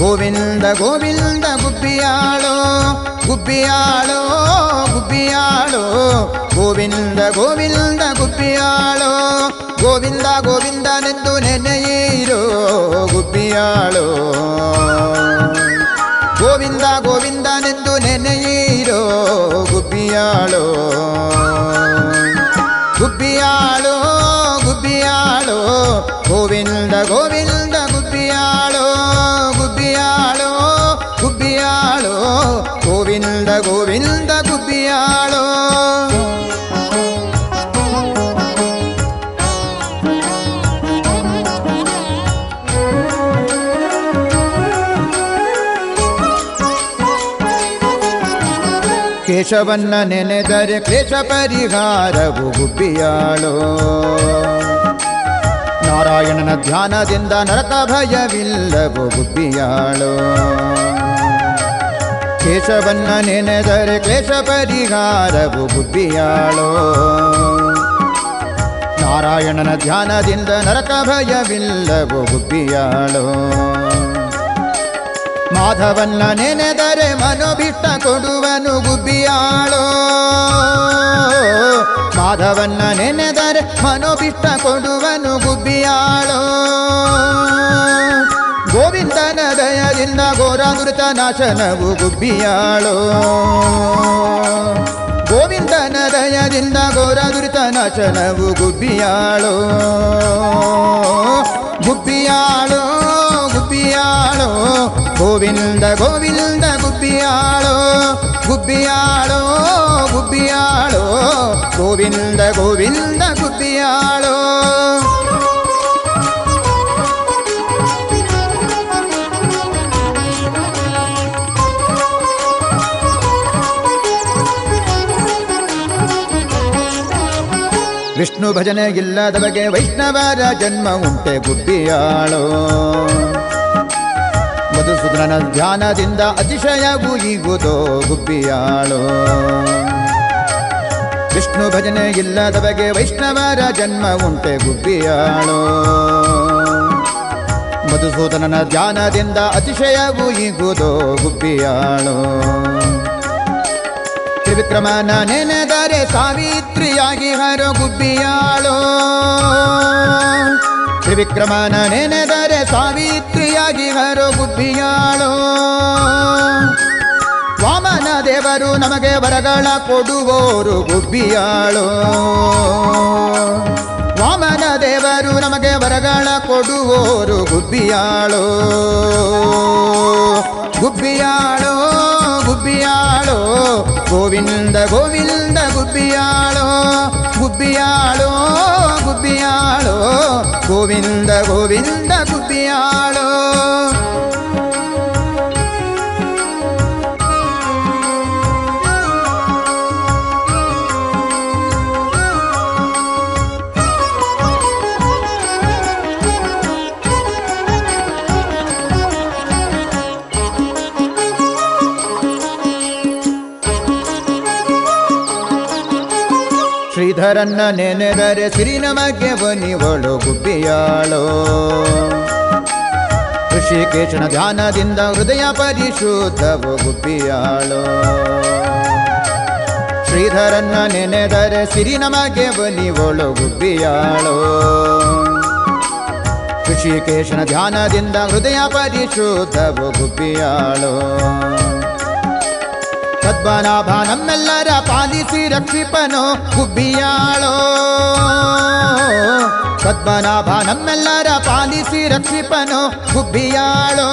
ಗೋವಿಂದ ಗೋವಿಂದ ಗುಬ್ಬಿಯಾಳೋ ಗುಬ್ಬಿಯಾಳೋ ಗುಬ್ಬಿಯಾಳೋ ಗೋವಿಂದ ಗೋವಿಂದ ಗುಬ್ಬಿಯಾಳೋ ಗೋವಿಂದ ಗೋವಿಂದನೆಂದು ನೆನೆಯಿರೋ ಗುಬ್ಬಿಯಾಳೋ ಗೋವಿಂದ ಗೋವಿಂದನೆಂದು ನೆನೆಯಿರೋ ಗುಬ್ಬಿಯಾಳೋ ಗುಬ್ಬಿಯಾಳೋ ಗುಬ್ಬಿಯಾಳೋ ಗೋವಿಂದ ಗೋವಿಂದ ಕೇಶವನ್ನ ನೆನೆದರೆ ಕ್ಲೇಶ ಪರಿಹಾರವು ಗುಬ್ಬಿಯಾಳೋ. ನಾರಾಯಣನ ಧ್ಯಾನದಿಂದ ನರಕ ಭಯವಿಲ್ಲವು ಗುಬ್ಬಿಯಾಳೋ. ಕೇಶವನ್ನ ನೆನೆದರೆ ಕ್ಲೇಶ ಪರಿಹಾರವು ಗುಬ್ಬಿಯಾಳೋ. ನಾರಾಯಣನ ಧ್ಯಾನದಿಂದ ನರಕ ಭಯವಿಲ್ಲವು ಗುಬ್ಬಿಯಾಳೋ. ಮಾಧವನ್ನ ನೆನೆದರೆ ಮನೋಬಿಟ್ಟ ಕೊಡುವನು ಗುಬ್ಬಿಯಾಳೋ ಮಾಧವನ್ನ ನೆನೆದರೆ ಮನೋಬಿಟ್ಟ ಕೊಡುವನು ಗುಬ್ಬಿಯಾಳೋ ಗೋವಿಂದನ ದಯದಿಂದ ಘೋರಾಮೃತ ನಾಶನವು ಗುಬ್ಬಿಯಾಳೋ ಗೋವಿಂದನ ದಯದಿಂದ ಘೋರಾಮೃತ ನಾಶನವು ಗುಬ್ಬಿಯಾಳೋ ಗುಬ್ಬಿಯಾಳೋ ಗುಬ್ಬಿಯಾಳೋ ಗೋವಿಂದ ಗೋವಿಂದ ಗುಬ್ಬಿಯಾಳೋ ಗುಬ್ಬಿಯಾಳೋ ಗುಬ್ಬಿಯಾಳೋ ಗೋವಿಂದ ಗೋವಿಂದ ಗುಬ್ಬಿಯಾಳೋ ವಿಷ್ಣು ಭಜನೆ ಇಲ್ಲದವಗೆ ವೈಷ್ಣವರ ಜನ್ಮ ಉಂಟೆ ಗುಬ್ಬಿಯಾಳೋ ಮಧುಸೂದನ ಧ್ಯಾನದಿಂದ ಅತಿಶಯ ಗುಯಿಗುದೋ ಗುಬ್ಬಿಯಾಳು. ವಿಷ್ಣು ಭಜನೆ ಇಲ್ಲದ ಬಗೆ ವೈಷ್ಣವರ ಜನ್ಮ ಉಂಟೆ ಗುಬ್ಬಿಯಾಳು. ಮಧುಸೂದನನ ಧ್ಯಾನದಿಂದ ಅತಿಶಯ ಗುಯಿಗುದೋ ಗುಬ್ಬಿಯಾಳೋ. ತ್ರಿವಿಕ್ರಮನ ನೆನೆದರೆ ಸಾವಿತ್ರಿಯಾಗಿ ಹರ ಗುಬ್ಬಿಯಾಳೋ ತ್ರಿವಿಕ್ರಮನ ನೆನೆದರೆ ಸಾವಿತ್ರಿಯಾಗಿ ಹರ ಗುಬ್ಬಿಯಾಳೋ ವಾಮನ ದೇವರು ನಮಗೆ ವರಗಳ ಕೊಡುವೋರು ಗುಬ್ಬಿಯಾಳೋ. ವಾಮನ ದೇವರು ನಮಗೆ ವರಗಳ ಕೊಡುವೋರು ಗುಬ್ಬಿಯಾಳೋ. ಗುಬ್ಬಿಯಾಳೋ ಗುಬ್ಬಿಯಾಳೋ ಗೋವಿಂದ ಗೋವಿಂದ ಗುಬ್ಬಿಯಾಳೋ ಗುಬ್ಬಿಯಾಳೋ ಗುಬ್ಬಿಯಾಳೋ ಗೋವಿಂದ ಗೋವಿಂದ ಗುಬ್ಬಿಯಾಳೋ ಶ್ರೀಧರನ್ನ ನೆನೆದರೆ ಸಿರಿ ನಮಗೆ ಬನಿವಳು ಗುಬ್ಬಿಯಾಳೋ. ಋಷಿಕೇಶನ ಧ್ಯಾನದಿಂದ ಹೃದಯ ಪರಿಶುದ್ಧವು ಗುಬ್ಬಿಯಾಳೋ. ಶ್ರೀಧರನ್ನ ನೆನೆದರೆ ಸಿರಿ ನಮಗೆ ಬಲಿವಳು ಗುಬ್ಬಿಯಾಳೋ. ಋಷಿಕೇಶನ ಧ್ಯಾನದಿಂದ ಹೃದಯ ಪರಿಶುದ್ಧವು ಗುಬ್ಬಿಯಾಳೋ. ಪದ್ಮನಾಭ ನಮ್ಮೆಲ್ಲರ ಪಾಲಿಸಿ ರಕ್ಷಿಪನು ಗುಬ್ಬಿಯಾಳೋ ಪದ್ಮನಾಭ ನಮ್ಮೆಲ್ಲರ ಪಾಲಿಸಿ ರಕ್ಷಿಪನು ಗುಬ್ಬಿಯಾಳೋ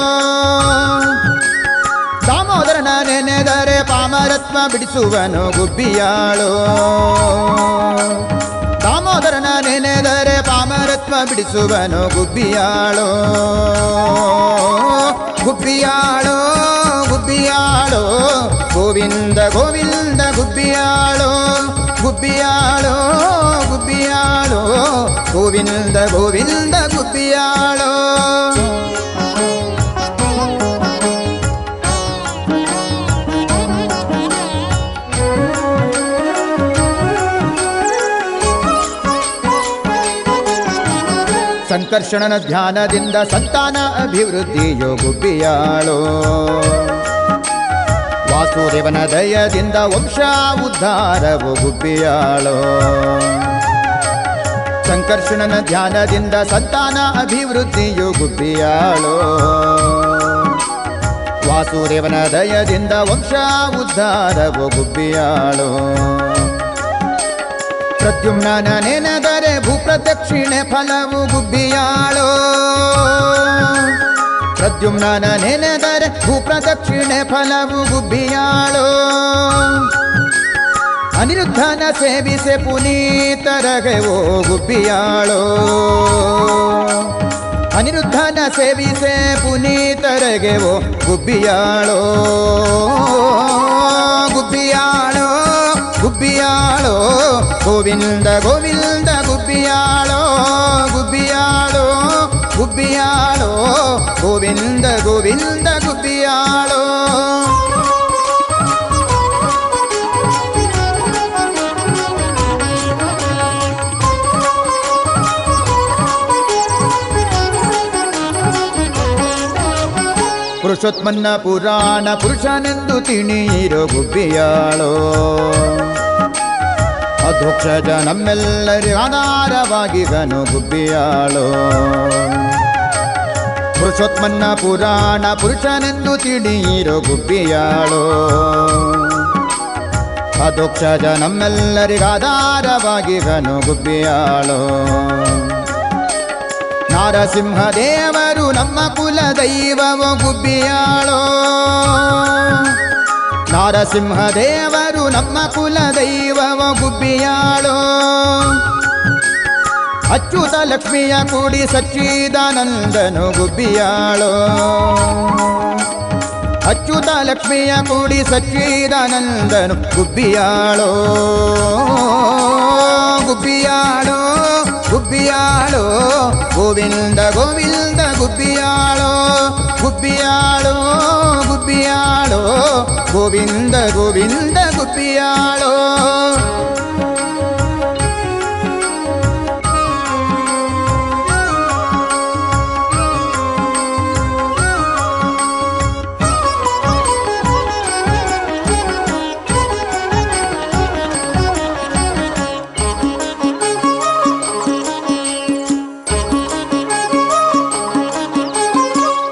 ದಾಮೋದರನ ನೆನೆದರೆ ಪಾಮರತ್ವ ಬಿಡಿಸುವನು ಗುಬ್ಬಿಯಾಳೋ ದಾಮೋದರನ ನೆನೆದರೆ ಪಾಮರತ್ವ ಬಿಡಿಸುವನು ಗುಬ್ಬಿಯಾಳೋ. ಗುಬ್ಬಿಯಾಳೋ ಗುಬ್ಬಿಯಾಳೋ. ಗೋವಿಂದ ಗೋವಿಂದ ಗುಬ್ಬಿಯಾಳೋ ಗುಬ್ಬಿಯಾಳೋ ಗುಬ್ಬಿಯಾಳೋ. ಗೋವಿಂದ ಗೋವಿಂದ ಗುಬ್ಬಿಯಾಳೋ. ಸಂಕರ್ಷಣನ ಧ್ಯಾನದಿಂದ ಸಂತಾನ ಅಭಿವೃದ್ಧಿಯೋ ಗುಬ್ಬಿಯಾಳೋ. ವಾಸುದೇವನ ದಯದಿಂದ ವಂಶ ಉದ್ಧಾರವು ಗುಬ್ಬಿಯಾಳೋ. ಸಂಕರ್ಷಣನ ಧ್ಯಾನದಿಂದ ಸಂತಾನ ಅಭಿವೃದ್ಧಿಯು ಗುಬ್ಬಿಯಾಳೋ. ವಾಸುದೇವನ ದಯದಿಂದ ವಂಶ ಉದ್ಧಾರವು ಗುಬ್ಬಿಯಾಳೋ. ಪ್ರದ್ಯುಮ್ನ ನೆನೆದರೆ ಭೂಪ್ರದಕ್ಷಿಣೆ ಫಲವು ಗುಬ್ಬಿಯಾಳೋ. ಪ್ರದ್ಯುಮ್ನ ನೆನೆದರೆ ಭೂಪ್ರದಕ್ಷಿಣೆ ಫಲವು ಗುಬ್ಬಿಯಾಳೋ. ಅನಿರುದ್ಧನ ಸೇವಿಸೆ ಪುನೀತರಗೆ ಓ ಗುಬ್ಬಿಯಾಳೋ. ಅನಿರುದ್ಧನ ಸೇವಿಸೆ ಪುನೀತರಗೆ ಓ ಗುಬ್ಬಿಯಾಳೋ. ಗುಬ್ಬಿಯಾಳೋ. ಗುಬ್ಬಿಯಾಳೋ ಗೋವಿಂದ ಗೋವಿಂದ ಗುಬ್ಬಿಯಾಳೋ ಗುಬ್ಬಿಯಾಳೋ ಗುಬ್ಬಿಯಾಳೋ ಗೋವಿಂದ ಗೋವಿಂದ ಗುಬ್ಬಿಯಾಳೋ ಪುರುಷೋತ್ಮನ್ನ ಪುರಾಣ ಪುರುಷನೆಂದು ತಿಣೀರೋ ಗುಬ್ಬಿಯಾಳೋ ಅಧೋಕ್ಷಜ ನಮ್ಮೆಲ್ಲರಿ ಆಧಾರವಾಗಿಗನು ಗುಬ್ಬಿಯಾಳೋ. ಪುರುಷೋತ್ಮನ್ನ ಪುರಾಣ ಪುರುಷನೆಂದು ತಿಳಿಯಿರೋ ಗುಬ್ಬಿಯಾಳೋ. ಅಧೋಕ್ಷಜ ನಮ್ಮೆಲ್ಲರಿಗಾಧಾರವಾಗಿಗನು ಗುಬ್ಬಿಯಾಳೋ. ನಾರಸಿಂಹ ದೇವರು ನಮ್ಮ ಕುಲ ದೈವವು ಗುಬ್ಬಿಯಾಳೋ. ನಾರಸಿಂಹ ದೇವರು ನಮ್ಮ ಕುಲ ದೈವವ ಗುಬ್ಬಿಯಾಳೋ ಅಚ್ಯುತ ಲಕ್ಷ್ಮಿಯ ಕೂಡಿ ಸಚ್ಚಿದಾನಂದನು ಗುಬ್ಬಿಯಾಳೋ ಅಚ್ಯುತ ಲಕ್ಷ್ಮಿಯ ಕೂಡಿ ಸಚ್ಚಿದಾನಂದನು ಗುಬ್ಬಿಯಾಳೋ ಗುಬ್ಬಿಯಾಳೋ ಗುಬ್ಬಿಯಾಳೋ ಗೋವಿಂದ ಗೋವಿಂದ ಗುಬ್ಬಿಯಾಳೋ ഗുപ്പിയാളോ ഗുപ്പിയാളോ ഗോവിന്ദ ഗോവിന്ദ ഗുപ്പിയാളോ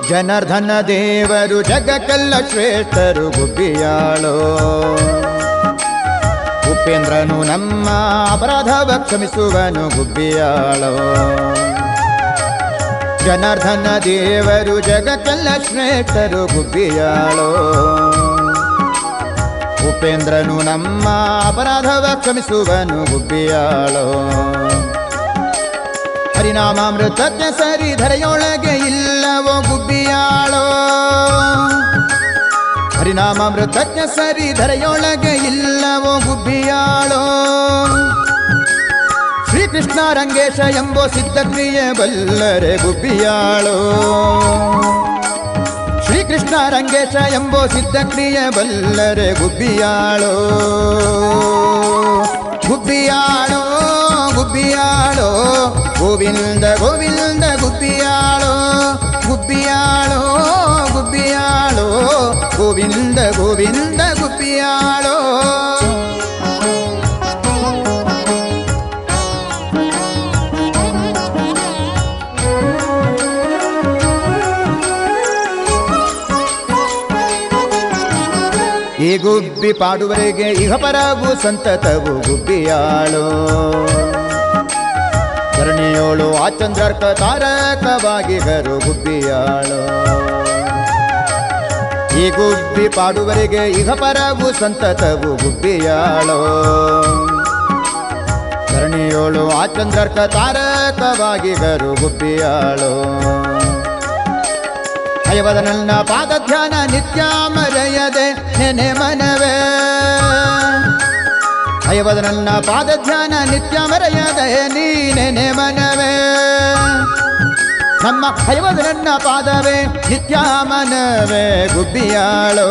ಜನಾರ್ದನ ದೇವರು ಜಗಕ್ಕೆಲ್ಲ ಶ್ರೇಷ್ಠರು ಗುಬ್ಬಿಯಾಳೋ ಉಪೇಂದ್ರನು ನಮ್ಮ ಅಪರಾಧವ ಕ್ಷಮಿಸುವನು ಗುಬ್ಬಿಯಾಳೋ ಜನಾರ್ದನ ದೇವರು ಜಗಕ್ಕೆಲ್ಲ ಶ್ರೇಷ್ಠರು ಗುಬ್ಬಿಯಾಳೋ ಉಪೇಂದ್ರನು ನಮ್ಮ ಅಪರಾಧವ ಕ್ಷಮಿಸುವನು ಗುಬ್ಬಿಯಾಳೋ ಹರಿನಾಮಾಮೃತಜ್ಞ ಸರಿ ಧರೆಯೊಳಗೆ ಇಲ್ಲವೋ ಗುಬ್ಬಿಯಾಳೋ? ಹರಿನಾಮಾಮೃತಜ್ಞ ಸರಿ ಧರೆಯೊಳಗೆ ಇಲ್ಲವೋ ಗುಬ್ಬಿಯಾಳೋ? ಶ್ರೀಕೃಷ್ಣ ರಂಗೇಶ ಎಂಬೋ ಸಿದ್ಧಕ್ರಿಯೆ ಬಲ್ಲರೆ ಗುಬ್ಬಿಯಾಳೋ? ಶ್ರೀಕೃಷ್ಣ ರಂಗೇಶ ಎಂಬೋ ಸಿದ್ಧಕ್ರಿಯೆ ಬಲ್ಲರೆ ಗುಬ್ಬಿಯಾಳೋ? ಗುಬ್ಬಿಯಾಳೋ? ಗುಬ್ಬಿಯಾಳೋ? ಗೋವಿಂದ ಗೋವಿಂದ ಗುಬ್ಬಿಯಾಳೋ? ಗುಬ್ಬಿಯಾಳೋ ಗುಬ್ಬಿಯಾಳೋ? ಗೋವಿಂದ ಗೋವಿಂದ ಗುಬ್ಬಿಯಾಳೋ? ಈ ಗುಬ್ಬಿ ಪಾಡುವರೆಗೆ ಇಹ ಪರವು ಸಂತತವು ಗುಬ್ಬಿಯಾಳೋ? ಧರಣಿಯೋಳು ಆ ಚಂದ್ರರ್ಕ ತಾರಕವಾಗಿ ಗರು ಗುಬ್ಬಿಯಾಳು. ಈ ಗುಬ್ಬಿ ಪಾಡುವರಿಗೆ ಇಹ ಪರವು ಸಂತತವು ಗುಬ್ಬಿಯಾಳೋ. ಧರಣಿಯೋಳು ಆ ಚಂದ್ರರ್ಕ ತಾರಕವಾಗಿ ಗರು ಗುಬ್ಬಿಯಾಳು. ಹಯವದ ನನ್ನ ಪಾದ ಧ್ಯಾನ ನಿತ್ಯ ಮರೆಯದೆ ನೆನೆ ಮನವೇ. ಹಯವದ ನನ್ನ ಪಾದ ಧ್ಯಾನ ನಿತ್ಯ ಮರೆಯದೆ ನೆನೆ ಮನವೇ ನಮ್ಮ ಅಯವದ ನನ್ನ ಪಾದವೇ ನಿತ್ಯ ಮನವೇ ಗುಬ್ಬಿಯಾಳೋ.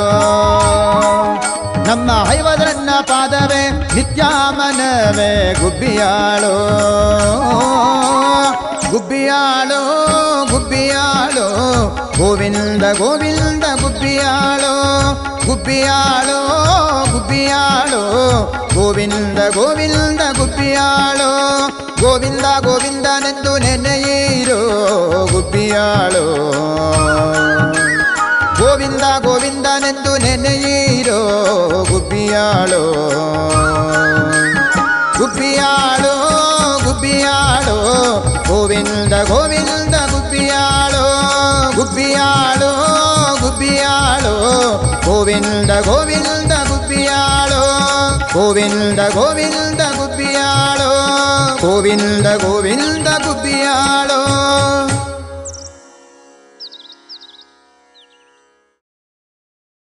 ನಮ್ಮ ಐವದ ನನ್ನ ಪಾದವೇ ನಿತ್ಯ ಮನವೇ ಗುಬ್ಬಿಯಾಳೋ. ಗುಬ್ಬಿಯಾಳೋ ಗುಬ್ಬಿಯಾಳೋ. ಗೋವಿಂದ ಗೋವಿಂದ ಗುಬ್ಬಿಯಾಳೋ. ಗುಬ್ಬಿಯಾಳೋ ಗುಬ್ಬಿಯಾಳೋ ಗೋವಿಂದ ಗೋವಿಂದ ಗುಬ್ಬಿಯಾಳೋ ಗೋವಿಂದ ಗೋವಿಂದನೆಂದು ನೆನೆಯಿರೋ ಗುಬ್ಬಿಯಾಳೋ ಗೋವಿಂದ ಗೋವಿಂದನೆಂದು ನೆನೆಯಿರೋ ಗುಬ್ಬಿಯಾಳೋ ಗುಬ್ಬಿಯಾಳೋ ಗುಬ್ಬಿಯಾಳೋ ಗೋವಿಂದ ಗೋವಿಂದ ಗುಬ್ಬಿಯಾಳೋ ಗುಬ್ಬಿಯಾಳೋ ಗುಬ್ಬಿಯಾಳೋ ಗೋವಿಂದ ಗೋವಿಂದ ಗುಬ್ಬಿಯಾಳೋ ಗೋವಿಂದ ಗೋವಿಂದ ಗುಬ್ಬಿಯಾಳೋ ಗೋವಿಂದ ಗೋವಿಂದ ಗುಬ್ಬಿಯಾಳೋ